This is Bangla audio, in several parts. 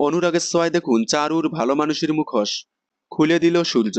অনুরাগের ছোঁয়ায় দেখুন চারুর ভালো মানুষের মুখোশ। খুলে দিল সূর্য।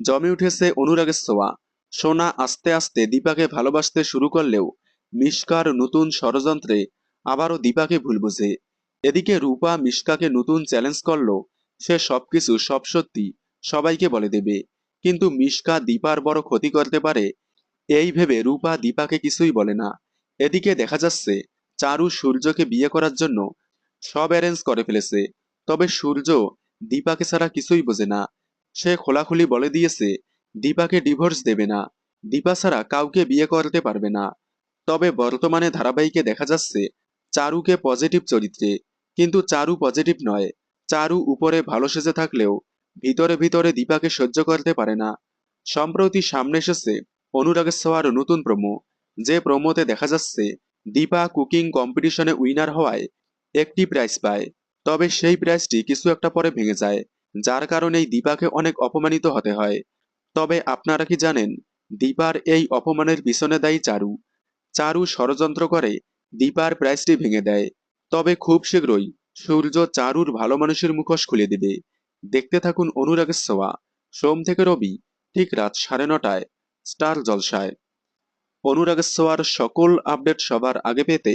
জমে উঠেছে অনুরাগের ছোঁয়া সোনা আস্তে আস্তে দীপাকে ভালোবাসতে শুরু করলেও মিশকার নতুন ষড়যন্ত্রে আবারও দীপাকে ভুল বুঝে। এদিকে রূপা মিশকাকে নতুন চ্যালেঞ্জ করল, সে সবকিছু সব সত্যি, সবাইকে বলে দেবে। কিন্তু মিশকা দীপার বড় ক্ষতি করতে পারে, এই ভেবে রূপা দীপাকে কিছুই বলে না। এদিকে দেখা যাচ্ছে চারু সূর্যকে বিয়ে করার জন্য সব অ্যারেঞ্জ করে ফেলেছে। তবে সূর্য দীপাকে ছাড়া কিছুই বোঝে না। সে খোলাখুলি বলে দিয়েছে, দীপাকে ডিভোর্স দেবে না। দীপা ছাড়া কাউকে বিয়ে করতে পারবে না। তবে বর্তমানে ধারাবাহিকে দেখা যাচ্ছে, চারুকে পজিটিভ চরিত্রে। কিন্তু চারু পজিটিভ নয়। চারু উপরে ভালো সেজে থাকলেও ভিতরে ভিতরে দীপাকে সহ্য করতে পারে না। সম্প্রতি সামনে এসেছে অনুরাগের ছোঁয়ার নতুন প্রমো যে প্রমোতে দেখা যাচ্ছে, দীপা কুকিং কম্পিটিশনে উইনার হওয়ায় একটি প্রাইজ পায়। তবে সেই প্রাইজটি কিছু একটা পরে ভেঙে যায়, যার কারণেই দীপাকে অনেক অপমানিত হতে হয়। তবে আপনারা কি জানেন, দীপার এই অপমানের পিছনে দায়ী চারু। চারু ষড়যন্ত্র করে, দীপার প্রাইজটি ভেঙে দেয়। তবে খুব শীঘ্রই সূর্য চারুর ভালো মানুষের মুখোশ খুলে দেবে। দেখতে থাকুন অনুরাগের সোয়া সোম থেকে রবি, ঠিক রাত সাড়ে নটায়, স্টার জলসায়। অনুরাগের সোয়ার সকল আপডেট সবার আগে পেতে